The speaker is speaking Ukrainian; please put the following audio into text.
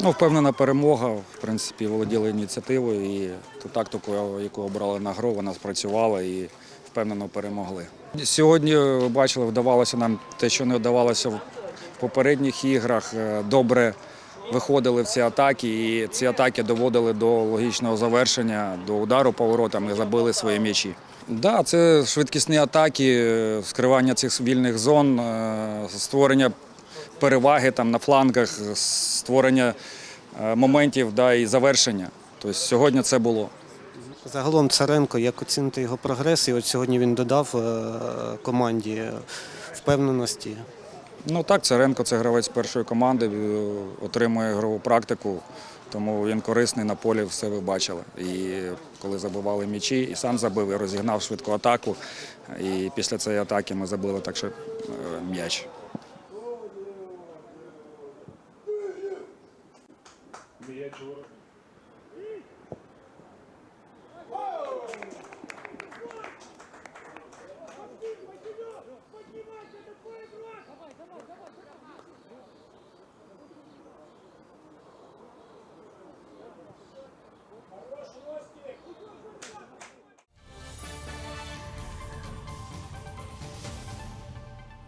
Ну, впевнена перемога. В принципі, володіли ініціативою і ту тактику, яку обрали на гру, вона спрацювала і впевнено перемогли. Сьогодні ви бачили, вдавалося нам те, що не вдавалося в попередніх іграх. Е, Добре виходили в ці атаки, і ці атаки доводили до логічного завершення, до удару поворотами забили свої м'ячі. Да, це швидкісні атаки, скривання цих вільних зон, е, створення переваги там на флангах, створення е, моментів да, і завершення. Тобто сьогодні це було. Загалом Царенко, як оцінити його прогрес, і от сьогодні він додав е, команді впевненості. Ну так, Царенко це гравець першої команди, е, отримує ігрову практику, тому він корисний на полі, все ви бачили. І коли забивали м'ячі, і сам забив, і розігнав швидку атаку. І після цієї атаки ми забили так, що е, м'яч. М'яч.